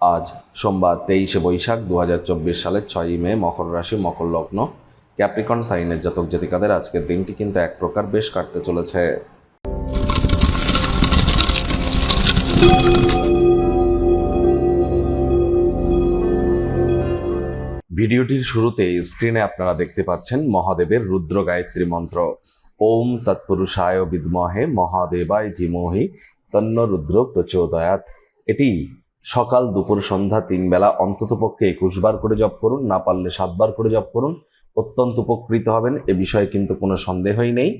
আজ সোমবার তেইশে বৈশাখ দু হাজার চব্বিশ সালের ছয়ই মে মকর রাশি, মকর লগ্ন। ক্যাপ্রিকন সাইনের জাতক জাতিকাদের আজকের দিনটি কিন্তু এক প্রকার বেশ কাটতে চলেছে। ভিডিওটির শুরুতে স্ক্রিনে আপনারা দেখতে পাচ্ছেন মহাদেবের রুদ্র গায়ত্রী মন্ত্র। ওম তৎপুরুষায় বিদ্মহে মহাদেবায় ধীমহি তন্ন রুদ্র প্রচোদয়াত এটি সকাল দুপুর সন্ধ্যা তিন বেলা অন্ততপক্ষে একুশ বার করে জপ করুন, না পারলে সাতবার করে জপ করুন। অত্যন্ত উপকৃত হবেন, এ বিষয়ে কিন্তু কোনো সন্দেহই নেই।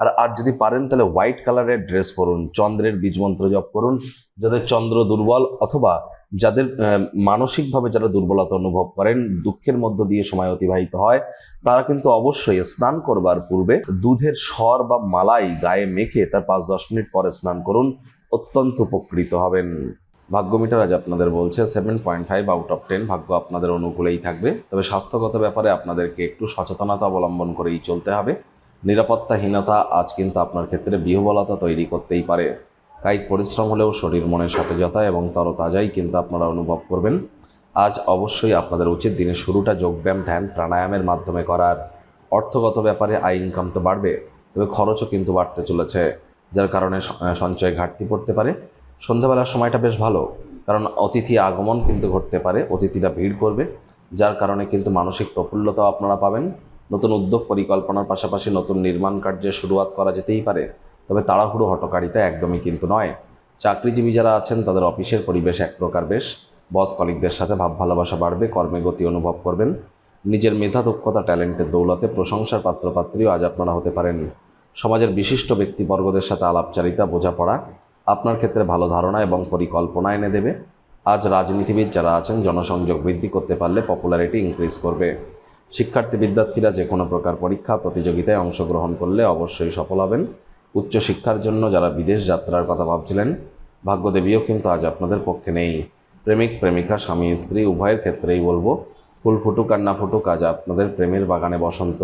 আর আর যদি পারেন তাহলে হোয়াইট কালারের ড্রেস পরুন, চন্দ্রের বীজমন্ত্র জপ করুন, যাদের চন্দ্র দুর্বল অথবা যাদের মানসিকভাবে যারা দুর্বলতা অনুভব করেন, দুঃখের মধ্য দিয়ে সময় অতিবাহিত হয়, তারা কিন্তু অবশ্যই স্নান করবার পূর্বে দুধের স্বর বা মালাই গায়ে মেখে তার পাঁচ দশ মিনিট পরে স্নান করুন। অত্যন্ত উপকৃত হবেন। ভাগ্যমিটার আজ আপনাদের বলছে seven point five out of ten ভাগ্য আপনাদের অনুকূলেই থাকবে। তবে স্বাস্থ্যগত ব্যাপারে আপনাদেরকে একটু সচেতনতা অবলম্বন করেই চলতে হবে। নিরাপত্তাহীনতা আজ কিন্তু আপনার ক্ষেত্রে বিহবলতা তৈরি করতেই পারে। কায়িক পরিশ্রম হলেও শরীর, মনের সতেজতা এবং তরতাজাই কিন্তু আপনারা অনুভব করবেন। আজ অবশ্যই আপনাদের উচিত দিনের শুরুটা যোগব্যায়াম, ধ্যান, প্রাণায়ামের মাধ্যমে করার। অর্থগত ব্যাপারে আয় ইনকাম তো বাড়বে, তবে খরচও কিন্তু বাড়তে চলেছে, যার কারণে সঞ্চয় ঘাটতি পড়তে পারে। সন্ধ্যাবেলার সময়টা বেশ ভালো, কারণ অতিথি আগমন কিন্তু ঘটতে পারে, অতিথিরা ভিড় করবে, যার কারণে কিন্তু মানসিক প্রফুল্লতাও আপনারা পাবেন। নতুন উদ্যোগ পরিকল্পনার পাশাপাশি নতুন নির্মাণ কার্যের শুরুয়াত করা যেতেই পারে, তবে তাড়াহুড়ো হটকারিতা একদমই কিন্তু নয়। চাকরিজীবী যারা আছেন, তাদের অফিসের পরিবেশ এক প্রকার বেশ। বস কলিকদের সাথে ভাব ভালোবাসা বাড়বে, কর্মে গতি অনুভব করবেন। নিজের মেধা, দক্ষতা, ট্যালেন্টের দৌলতে প্রশংসার পাত্রপাত্রীও আজ আপনারা হতে পারেন। সমাজের বিশিষ্ট ব্যক্তিবর্গদের সাথে আলাপচারিতা, বোঝাপড়া আপনার ক্ষেত্রে ভালো ধারণা এবং পরিকল্পনা এনে দেবে। আজ রাজনীতিবিদ যারা আছেন, জনসংযোগ বৃদ্ধি করতে পারলে পপুলারিটি ইনক্রিজ করবে। শিক্ষার্থী বিদ্যার্থীরা যে কোনো প্রকার পরীক্ষা, প্রতিযোগিতায় অংশগ্রহণ করলে অবশ্যই সফল হবেন। উচ্চশিক্ষার জন্য যারা বিদেশ যাত্রার কথা ভাবছিলেন, ভাগ্যদেবীও কিন্তু আজ আপনাদের পক্ষে নেই। প্রেমিক, প্রেমিকা, স্বামী, স্ত্রী, উভয়ের ক্ষেত্রেই বলব, ফুল ফুটুক আর না ফুটুক আজ আপনাদের প্রেমের বাগানে বসন্ত।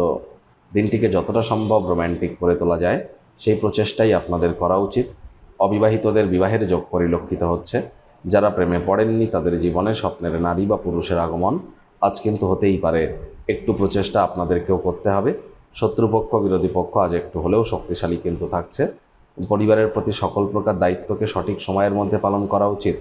দিনটিকে যতটা সম্ভব রোম্যান্টিক করে তোলা যায়, সেই প্রচেষ্টাই আপনাদের করা উচিত। অবিবাহিতদের বিবাহের যোগ পরিলক্ষিত হচ্ছে। যারা প্রেমে পড়েননি, তাদের জীবনে স্বপ্নের নারী বা পুরুষের আগমন আজ কিন্তু হতেই পারে। একটু প্রচেষ্টা আপনাদেরকেও করতে হবে। শত্রুপক্ষ, বিরোধী পক্ষ আজ একটু হলেও শক্তিশালী কিন্তু থাকছে। পরিবারের প্রতি সকল প্রকার দায়িত্বকে সঠিক সময়ের মধ্যে পালন করা উচিত।